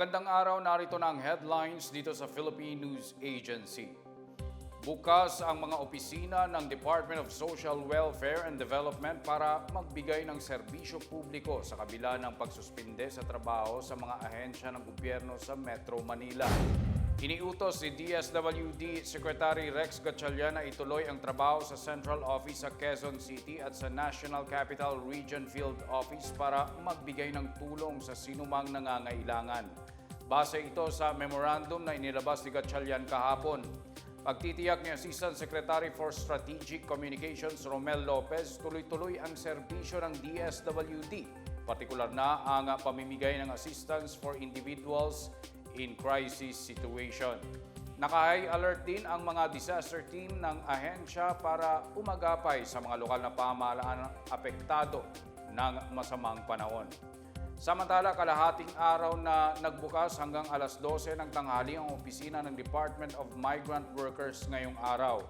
Magandang araw, narito na ang headlines dito sa Philippine News Agency. Bukas ang mga opisina ng Department of Social Welfare and Development para magbigay ng serbisyo publiko sa kabila ng pagsuspinde sa trabaho sa mga ahensya ng gobyerno sa Metro Manila. Iniutos ni DSWD Secretary Rex Gatchalian na ituloy ang trabaho sa Central Office sa Quezon City at sa National Capital Region Field Office para magbigay ng tulong sa sinumang nangangailangan. Base ito sa memorandum na inilabas ni Gatchalian kahapon. Pagtitiyak ni Assistant Secretary for Strategic Communications Romel Lopez, tuloy-tuloy ang serbisyo ng DSWD, partikular na ang pamimigay ng assistance for individuals in crisis situation. Naka-high alert din ang mga disaster team ng ahensya para umagapay sa mga lokal na pamahalaan apektado ng masamang panahon. Samantala, kalahating araw na nagbukas hanggang alas 12 ng tanghali ang opisina ng Department of Migrant Workers ngayong araw.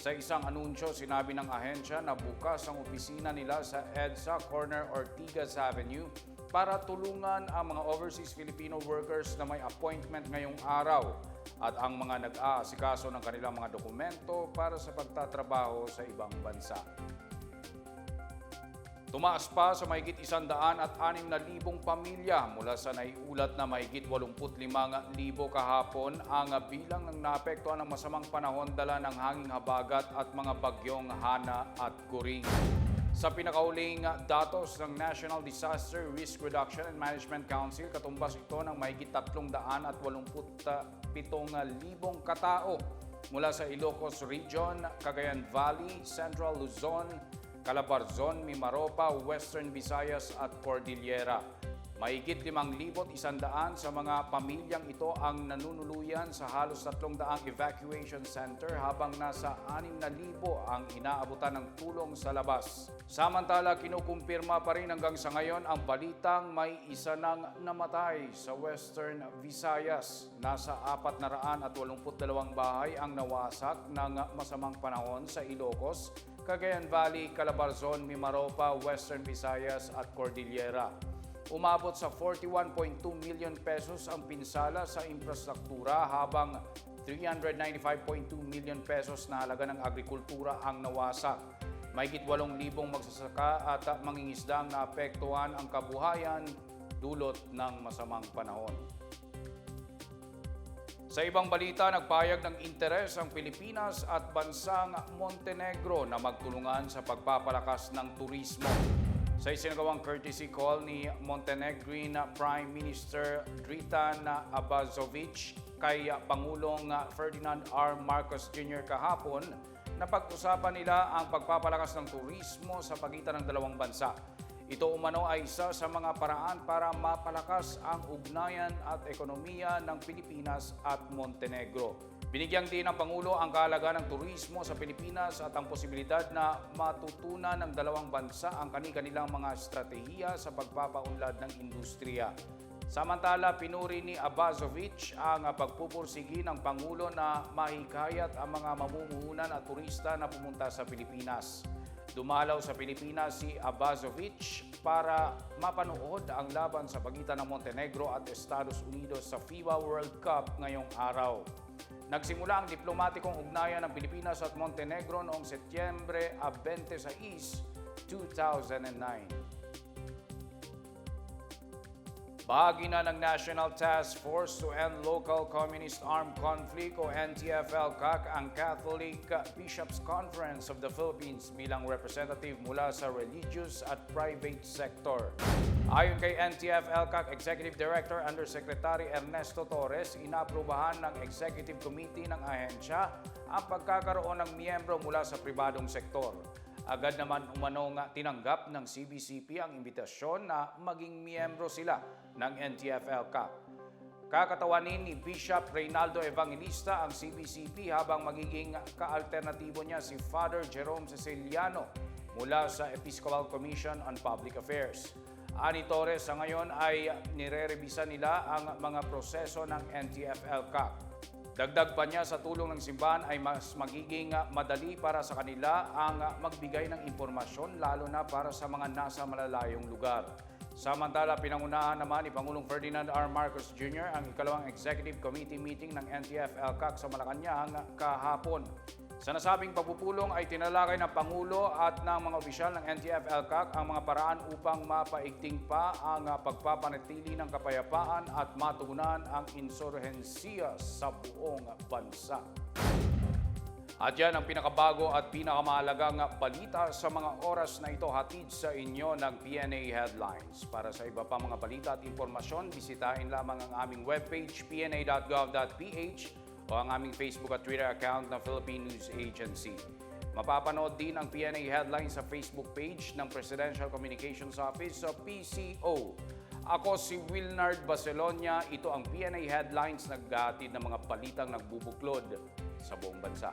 Sa isang anunsyo, sinabi ng ahensya na bukas ang opisina nila sa EDSA Corner Ortigas Avenue para tulungan ang mga overseas Filipino workers na may appointment ngayong araw at ang mga nag-aasikaso ng kanilang mga dokumento para sa pagtatrabaho sa ibang bansa. Tumaas pa sa mahigit isandaan at anim na libong pamilya mula sa naiulat na mahigit 85,000 kahapon ang bilang ng naapektuhan ng masamang panahon dala ng hanging habagat at mga bagyong Hana at Kuring. Sa pinakauling datos ng National Disaster Risk Reduction and Management Council, katumbas ito ng mahigit 387,000 katao mula sa Ilocos Region, Cagayan Valley, Central Luzon, Calabarzon, Mimaropa, Western Visayas at Cordillera. Mahigit 5,100 sa mga pamilyang ito ang nanunuluyan sa halos 300 evacuation center habang nasa 6,000 ang inaabutan ng tulong sa labas. Samantala, kinukumpirma pa rin hanggang sa ngayon ang balitang may isa nang namatay sa Western Visayas. Nasa 482 bahay ang nawasak ng masamang panahon sa Ilocos, Cagayan Valley, Calabarzon, Mimaropa, Western Visayas at Cordillera. Umabot sa 41.2 million pesos ang pinsala sa infrastruktura habang 395.2 million pesos na halaga ng agrikultura ang nawasak. Mahigit 8,000 magsasaka at mangingisda ang naapektuhan ang kabuhayan dulot ng masamang panahon. Sa ibang balita, nagpayag ng interes ang Pilipinas at bansang Montenegro na magtulungan sa pagpapalakas ng turismo. Sa isinagawang courtesy call ni Montenegrin Prime Minister Dritan Abazovic kay Pangulong Ferdinand R. Marcos Jr. kahapon, napag-usapan nila ang pagpapalakas ng turismo sa pagitan ng dalawang bansa. Ito umano ay isa sa mga paraan para mapalakas ang ugnayan at ekonomiya ng Pilipinas at Montenegro. Binigyang din ng Pangulo ang kaalaga ng turismo sa Pilipinas at ang posibilidad na matutunan ng dalawang bansa ang kani-kanilang mga estratehiya sa pagpapaunlad ng industriya. Samantala, pinuri ni Abazovic ang pagpupursigi ng Pangulo na mahikayat ang mga mamumuhunan at turista na pumunta sa Pilipinas. Dumalaw sa Pilipinas si Abazovic para mapanood ang laban sa pagitan ng Montenegro at Estados Unidos sa FIBA World Cup ngayong araw. Nagsimula ang diplomatikong ugnayan ng Pilipinas at Montenegro noong Setyembre 26, 2009. Bahagi na ng National Task Force to End Local Communist Armed Conflict o NTF-LCAC ang Catholic Bishops Conference of the Philippines bilang representative mula sa religious at private sector. Ayon kay NTF-LCAC Executive Director Undersecretary Ernesto Torres, inaprubahan ng Executive Committee ng ahensya ang pagkakaroon ng miyembro mula sa pribadong sektor. Agad naman umanong tinanggap ng CBCP ang imbitasyon na maging miyembro sila ng NTF-LCAC. Kakatawanin ni Bishop Reynaldo Evangelista ang CBCP habang magiging kaalternatibo niya si Father Jerome Ceciliano mula sa Episcopal Commission on Public Affairs. Ani Torres sa ngayon ay nire-revisa nila ang mga proseso ng NTF-LCAC. Dagdag pa niya sa tulong ng simbahan ay mas magiging madali para sa kanila ang magbigay ng impormasyon lalo na para sa mga nasa malalayong lugar. Samantala, pinangunahan naman ni Pangulong Ferdinand R. Marcos Jr. ang ikalawang Executive Committee meeting ng NTF-ELCAC sa Malacanang kahapon. Sa nasabing pagpupulong ay tinalakay ng Pangulo at ng mga opisyal ng NTF-ELCAC ang mga paraan upang mapaigting pa ang pagpapanatili ng kapayapaan at matugunan ang insurhensiya sa buong bansa. At yan ang pinakabago at pinakamahalagang balita sa mga oras na ito hatid sa inyo ng PNA Headlines. Para sa iba pa mga balita at impormasyon, bisitahin lamang ang aming webpage pna.gov.ph o ang aming Facebook at Twitter account ng Philippine News Agency. Mapapanood din ang PNA Headlines sa Facebook page ng Presidential Communications Office o PCO. Ako si Wilnard Bacelonia. Ito ang PNA Headlines naghahatid ng mga balitang nagbubuklod sa buong bansa.